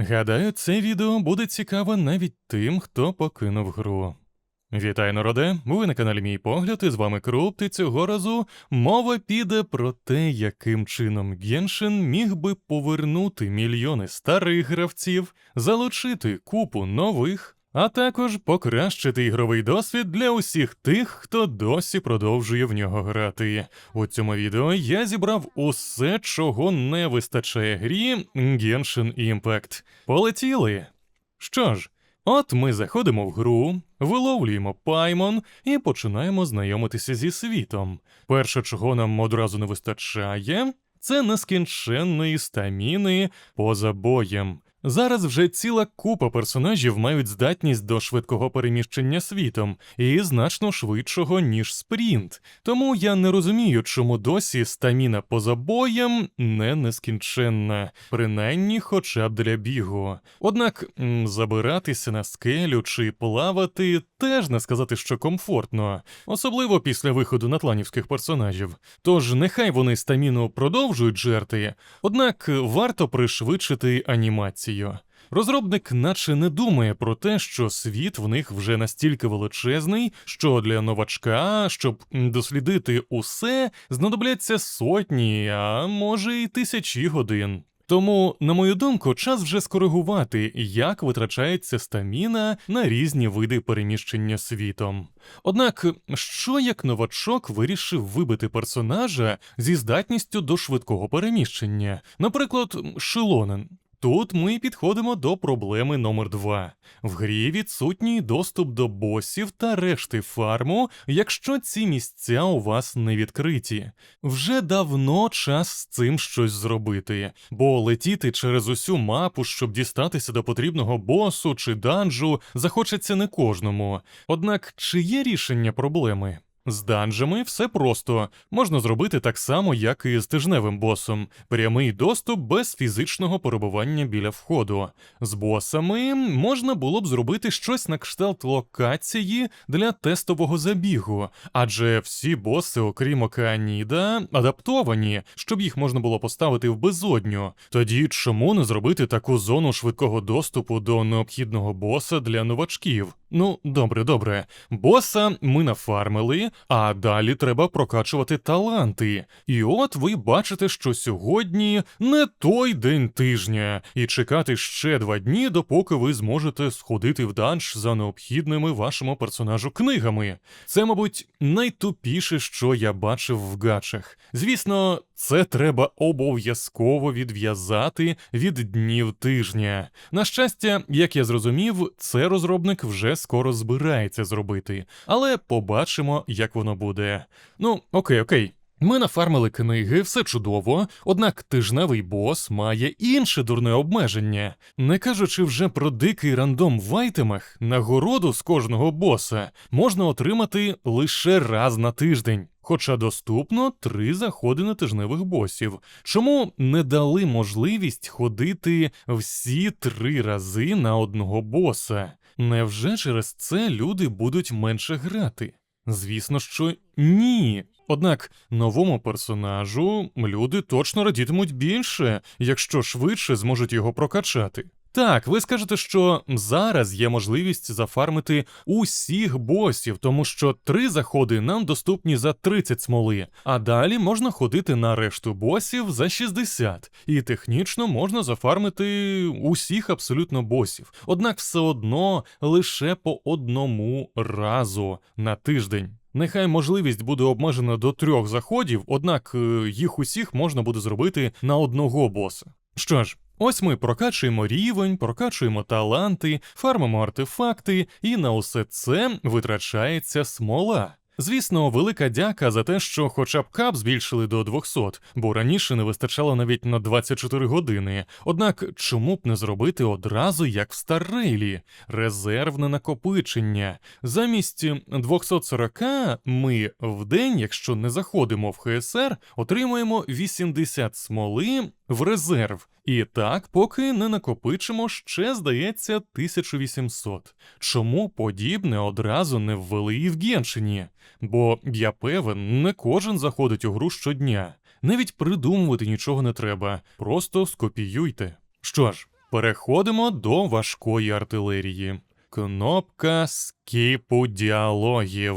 Гадаю, це відео буде цікаве навіть тим, хто покинув гру. Вітаю, народе! Ви на каналі Мій Погляд, і з вами Круп, і цього разу мова піде про те, яким чином Геншин міг би повернути мільйони старих гравців, залучити купу нових, а також покращити ігровий досвід для усіх тих, хто досі продовжує в нього грати. У цьому відео я зібрав усе, чого не вистачає грі Genshin Impact. Полетіли! Що ж, от ми заходимо в гру, виловлюємо паймон і починаємо знайомитися зі світом. Перше, чого нам одразу не вистачає, це нескінченної стаміни поза боєм. Зараз вже ціла купа персонажів мають здатність до швидкого переміщення світом і значно швидшого, ніж спринт. Тому я не розумію, чому досі стаміна поза боєм не нескінченна, принаймні хоча б для бігу. Однак забиратися на скелю чи плавати теж не сказати, що комфортно, особливо після виходу натланівських персонажів. Тож нехай вони стаміну продовжують жерти, однак варто пришвидшити анімацію. Розробник наче не думає про те, що світ в них вже настільки величезний, що для новачка, щоб дослідити усе, знадобляться сотні, а може й тисячі годин. Тому, на мою думку, час вже скоригувати, як витрачається стаміна на різні види переміщення світом. Однак, що як новачок вирішив вибити персонажа зі здатністю до швидкого переміщення, наприклад, Шилонен. Тут ми підходимо до проблеми номер 2 В грі відсутній доступ до босів та решти фарму, якщо ці місця у вас не відкриті. Вже давно час з цим щось зробити, бо летіти через усю мапу, щоб дістатися до потрібного босу чи данжу, захочеться не кожному. Однак, чи є рішення проблеми? З данжами все просто можна зробити так само, як і з тижневим босом: прямий доступ без фізичного перебування біля входу. З босами можна було б зробити щось на кшталт локації для тестового забігу, адже всі боси, окрім Океаніда, адаптовані, щоб їх можна було поставити в безодню. Тоді чому не зробити таку зону швидкого доступу до необхідного боса для новачків? Ну, добре, добре. Боса ми нафармили, а далі треба прокачувати таланти. І от ви бачите, що сьогодні не той день тижня, і чекати ще два дні, допоки ви зможете сходити в данж за необхідними вашому персонажу книгами. Це, мабуть, найтупіше, що я бачив в гачах. Звісно, це треба обов'язково відв'язати від днів тижня. На щастя, як я зрозумів, це розробник вже скоро збирається зробити, але побачимо, як воно буде. Ну, окей, окей. Ми нафармили книги, все чудово, однак тижневий бос має інше дурне обмеження. Не кажучи вже про дикий рандом в айтемах, нагороду з кожного боса можна отримати лише раз на тиждень. Хоча доступно три заходи на тижневих босів. Чому не дали можливість ходити всі три рази на одного боса? Невже через це люди будуть менше грати? Звісно, що ні. Однак новому персонажу люди точно радітимуть більше, якщо швидше зможуть його прокачати. Так, ви скажете, що зараз є можливість зафармити усіх босів, тому що три заходи нам доступні за 30 смоли, а далі можна ходити на решту босів за 60, і технічно можна зафармити усіх абсолютно босів. Однак все одно лише по одному разу на тиждень. Нехай можливість буде обмежена до трьох заходів, однак е, їх усіх можна буде зробити на одного боса. Що ж, ось ми прокачуємо рівень, прокачуємо таланти, фармимо артефакти, і на усе це витрачається смола. Звісно, велика дяка за те, що хоча б кап збільшили до 200, бо раніше не вистачало навіть на 24 години. Однак чому б не зробити одразу як в Старрейлі? резервне накопичення. Замість 240 ми в день, якщо не заходимо в ХСР, отримуємо 80 смоли в резерв. І так, поки не накопичимо ще, здається, 1800. Чому подібне одразу не ввели і в Геншині? Бо я певен, не кожен заходить у гру щодня. Навіть придумувати нічого не треба, просто скопіюйте. Що ж, Переходимо до важкої артилерії. Кнопка скіпу діалогів.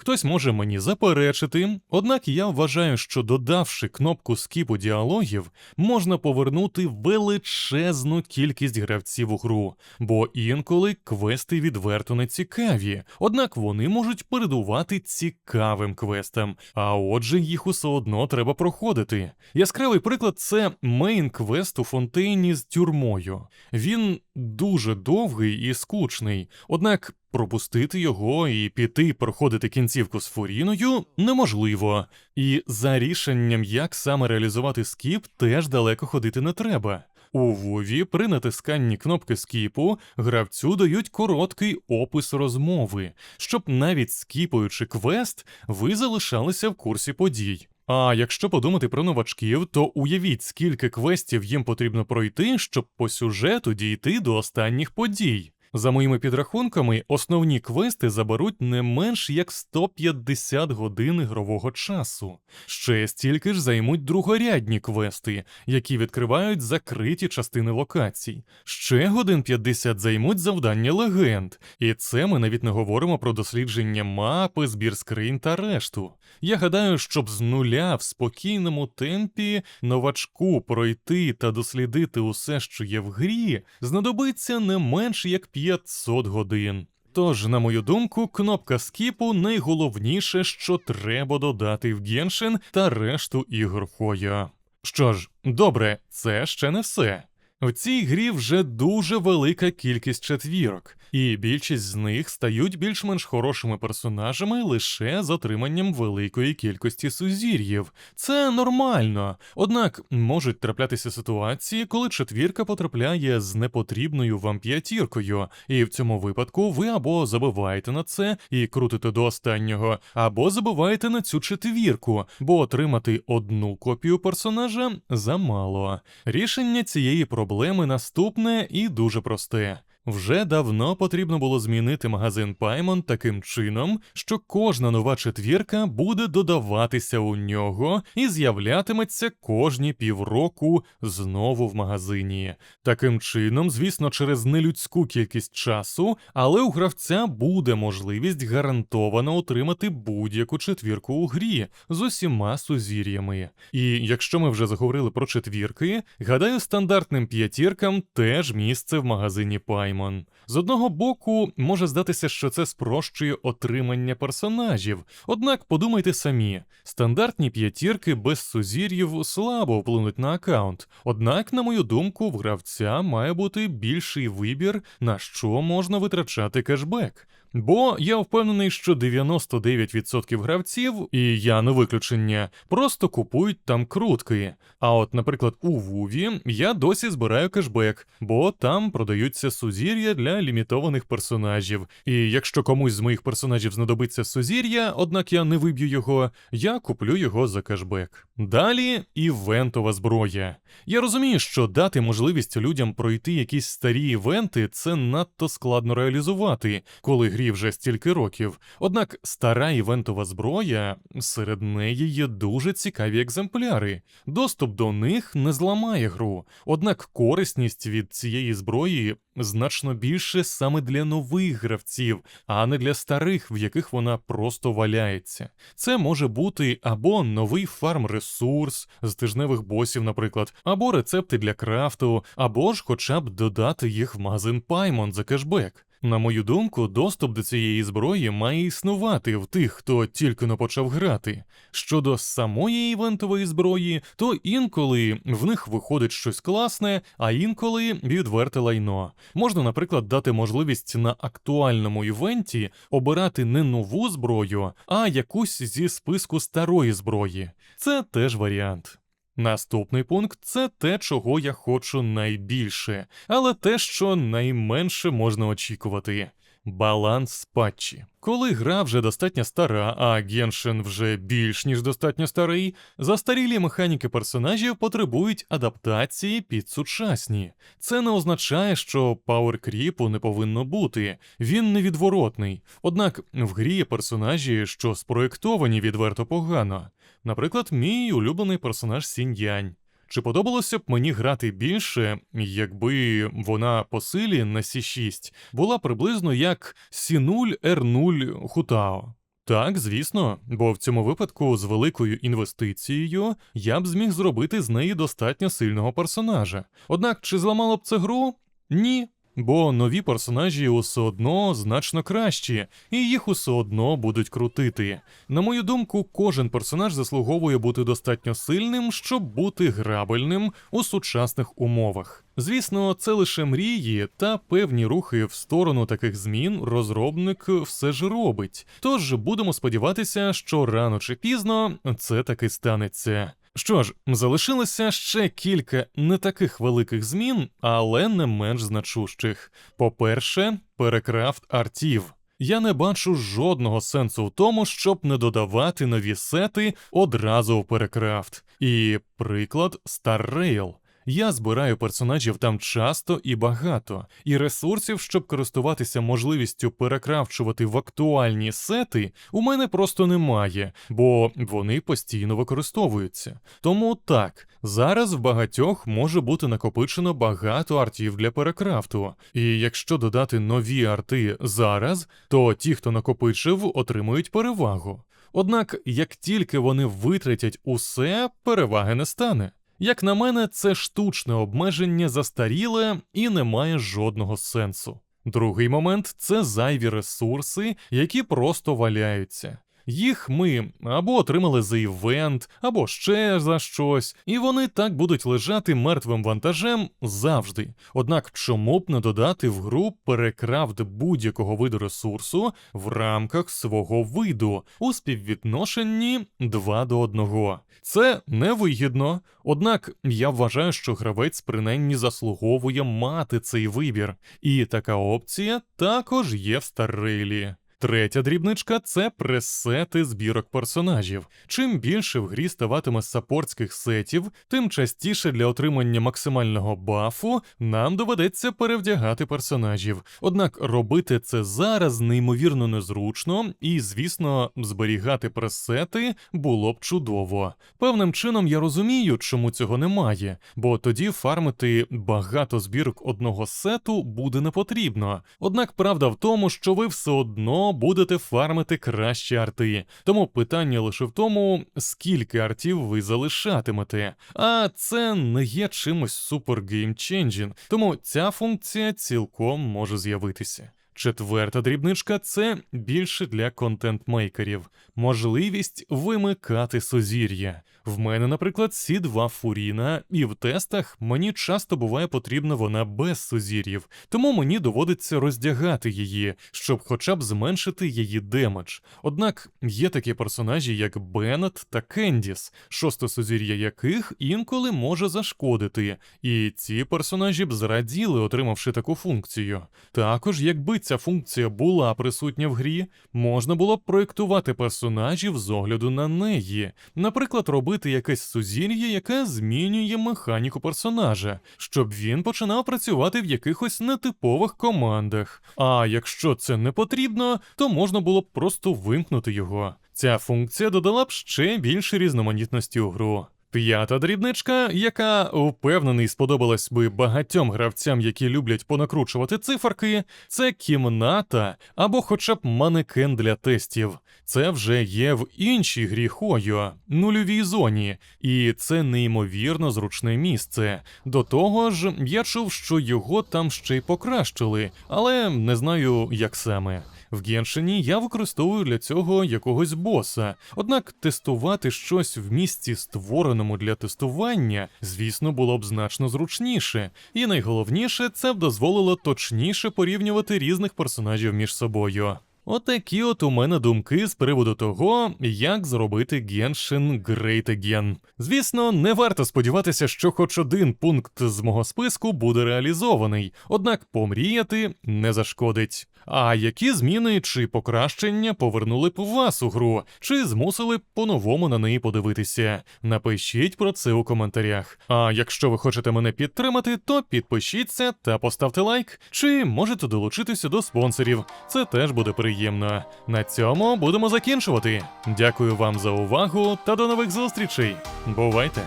Хтось може мені заперечити, однак я вважаю, що додавши кнопку скіпу діалогів, можна повернути величезну кількість гравців у гру, бо інколи квести відверто не цікаві, однак вони можуть передувати цікавим квестам, а отже, їх усе одно треба проходити. Яскравий приклад це мейн квест у фонтейні з тюрмою. Він дуже довгий і скучний, однак пропустити його і піти проходити кінцівку з Фуріною неможливо. І за рішенням, як саме реалізувати скіп, теж далеко ходити не треба. У Вові при натисканні кнопки скіпу гравцю дають короткий опис розмови, щоб навіть скіпуючи квест, ви залишалися в курсі подій. А якщо подумати про новачків, то уявіть, скільки квестів їм потрібно пройти, щоб по сюжету дійти до останніх подій. За моїми підрахунками, основні квести заберуть не менш як 150 годин ігрового часу. Ще стільки ж займуть другорядні квести, які відкривають закриті частини локацій. Ще годин 50 займуть завдання легенд, і це ми навіть не говоримо про дослідження мапи, збір скринь та решту. Я гадаю, щоб з нуля в спокійному темпі новачку пройти та дослідити усе, що є в грі, знадобиться не менш як 500 годин. Тож, на мою думку, кнопка скіпу найголовніше, що треба додати в Геншин та решту ігор Хойо. Що ж, добре, це ще не все. В цій грі вже дуже велика кількість четвірок, і більшість з них стають більш-менш хорошими персонажами лише з отриманням великої кількості сузір'їв. Це нормально. Однак можуть траплятися ситуації, коли четвірка потрапляє з непотрібною вам п'ятіркою, і в цьому випадку ви або забиваєте на це і крутите до останнього, або забиваєте на цю четвірку, бо отримати одну копію персонажа замало. Рішення цієї проблеми наступне і дуже просте. Вже давно потрібно було змінити магазин Paimon таким чином, що кожна нова четвірка буде додаватися у нього і з'являтиметься кожні півроку знову в магазині. Таким чином, звісно, через нелюдську кількість часу, але у гравця буде можливість гарантовано отримати будь-яку четвірку у грі з усіма сузір'ями. І якщо ми вже заговорили про четвірки, гадаю, стандартним п'ятіркам теж місце в магазині Paimon. З одного боку, може здатися, що це спрощує отримання персонажів, однак подумайте самі: стандартні п'ятірки без сузір'їв слабо вплинуть на аккаунт. Однак, на мою думку, в гравця має бути більший вибір, на що можна витрачати кешбек. Бо я впевнений, що 99% гравців, і я не виключення, просто купують там крутки. А от, наприклад, у Вуві я досі збираю кешбек, бо там продаються сузір'я для лімітованих персонажів. І якщо комусь з моїх персонажів знадобиться сузір'я, однак я не виб'ю його, я куплю його за кешбек. Далі івентова зброя. Я розумію, що дати можливість людям пройти якісь старі івенти це надто складно реалізувати, коли грі вже стільки років. Однак стара івентова зброя, серед неї є дуже цікаві екземпляри. Доступ до них не зламає гру, однак корисність від цієї зброї значно більше саме для нових гравців, а не для старих, в яких вона просто валяється. Це може бути або новий фарм-ресурс з тижневих босів, наприклад, або рецепти для крафту, або ж хоча б додати їх в магазин Paimon за кешбек. На мою думку, доступ до цієї зброї має існувати в тих, хто тільки не почав грати. Щодо самої івентової зброї, то інколи в них виходить щось класне, а інколи відверте лайно. Можна, наприклад, дати можливість на актуальному івенті обирати не нову зброю, а якусь зі списку старої зброї. Це теж варіант. Наступний пункт це те, чого я хочу найбільше, але те, що найменше можна очікувати. Баланс патчі. Коли гра вже достатньо стара, а Геншин вже більш ніж достатньо старий, застарілі механіки персонажів потребують адаптації під сучасні. Це не означає, що пауеркріпу не повинно бути, він невідворотний. Однак в грі є персонажі, що спроєктовані відверто погано. Наприклад, мій улюблений персонаж Сіньянь. Чи подобалося б мені грати більше, якби вона по силі на Сі6 була приблизно як Сі0 Р0 Хутао? Так, звісно, бо в цьому випадку з великою інвестицією я б зміг зробити з неї достатньо сильного персонажа. Однак, чи зламало б це гру? Ні. Бо нові персонажі усе одно значно кращі, і їх усе одно будуть крутити. На мою думку, кожен персонаж заслуговує бути достатньо сильним, щоб бути грабельним у сучасних умовах. Звісно, це лише мрії та певні рухи в сторону таких змін розробник все ж робить. Тож будемо сподіватися, що рано чи пізно це таки станеться. Що ж, залишилося ще кілька не таких великих змін, але не менш значущих. По-перше, перекрафт артів. Я не бачу жодного сенсу в тому, щоб не додавати нові сети одразу в перекрафт. І приклад Star Rail. Я збираю персонажів там часто і багато, і ресурсів, щоб користуватися можливістю перекравчувати в актуальні сети, у мене просто немає, бо вони постійно використовуються. Тому так, зараз в багатьох може бути накопичено багато артів для перекрафту. І якщо додати нові арти зараз, то ті, хто накопичив, отримують перевагу. Однак, як тільки вони витратять усе, переваги не стане. Як на мене, це штучне обмеження застаріле і не має жодного сенсу. Другий момент це зайві ресурси, які просто валяються. Їх ми або отримали за івент, або ще за щось, і вони так будуть лежати мертвим вантажем завжди. Однак чому б не додати в гру перекрафт будь-якого виду ресурсу в рамках свого виду у співвідношенні 2 до 1? Це невигідно, однак я вважаю, що гравець принаймні заслуговує мати цей вибір, і така опція також є в Старрейлі. Третя дрібничка це пресети збірок персонажів. Чим більше в грі ставатиме саппортських сетів, тим частіше для отримання максимального бафу нам доведеться перевдягати персонажів. Однак робити це зараз неймовірно незручно, і, звісно, зберігати пресети було б чудово. Певним чином я розумію, чому цього немає, бо тоді фармити багато збірок одного сету буде не потрібно. Однак правда в тому, що ви все одно будете фармити кращі арти. Тому питання лише в тому, скільки артів ви залишатимете. А це не є чимось супер геймченджін, тому ця функція цілком може з'явитися. Четверта дрібничка це більше для контент-мейкерів, можливість вимикати сузір'я. В мене, наприклад, сі 2 фуріна, і в тестах мені часто буває потрібна вона без сузір'їв, тому мені доводиться роздягати її, щоб хоча б зменшити її демедж. Однак є такі персонажі, як Беннет та Кендіс, шосте сузір'я яких інколи може зашкодити, і ці персонажі б зраділи, отримавши таку функцію. Також, якби ця функція була присутня в грі, можна було б проєктувати персонажів з огляду на неї, наприклад, робити якесь сузір'я, яке змінює механіку персонажа, щоб він починав працювати в якихось нетипових командах. А якщо це не потрібно, то можна було б просто вимкнути його. Ця функція додала б ще більше різноманітності у гру. П'ята дрібничка, яка впевнений сподобалась би багатьом гравцям, які люблять понакручувати циферки, це кімната або хоча б манекен для тестів. Це вже є в іншій грі Хойо, нульовій зоні, і це неймовірно зручне місце. До того ж, я чув, що його там ще й покращили, але не знаю, як саме. В Геншині я використовую для цього якогось боса. Однак тестувати щось в місці, створеному для тестування, звісно, було б значно зручніше. І найголовніше, це б дозволило точніше порівнювати різних персонажів між собою. Отакі от у мене думки з приводу того, як зробити Genshin Great Again. Звісно, не варто сподіватися, що хоч один пункт з мого списку буде реалізований, однак помріяти не зашкодить. А які зміни чи покращення повернули б вас у гру, чи змусили б по-новому на неї подивитися? Напишіть про це у коментарях. А якщо ви хочете мене підтримати, то підпишіться та поставте лайк, чи можете долучитися до спонсорів. Це теж буде приємно. На цьому будемо закінчувати. Дякую вам за увагу та до нових зустрічей. Бувайте!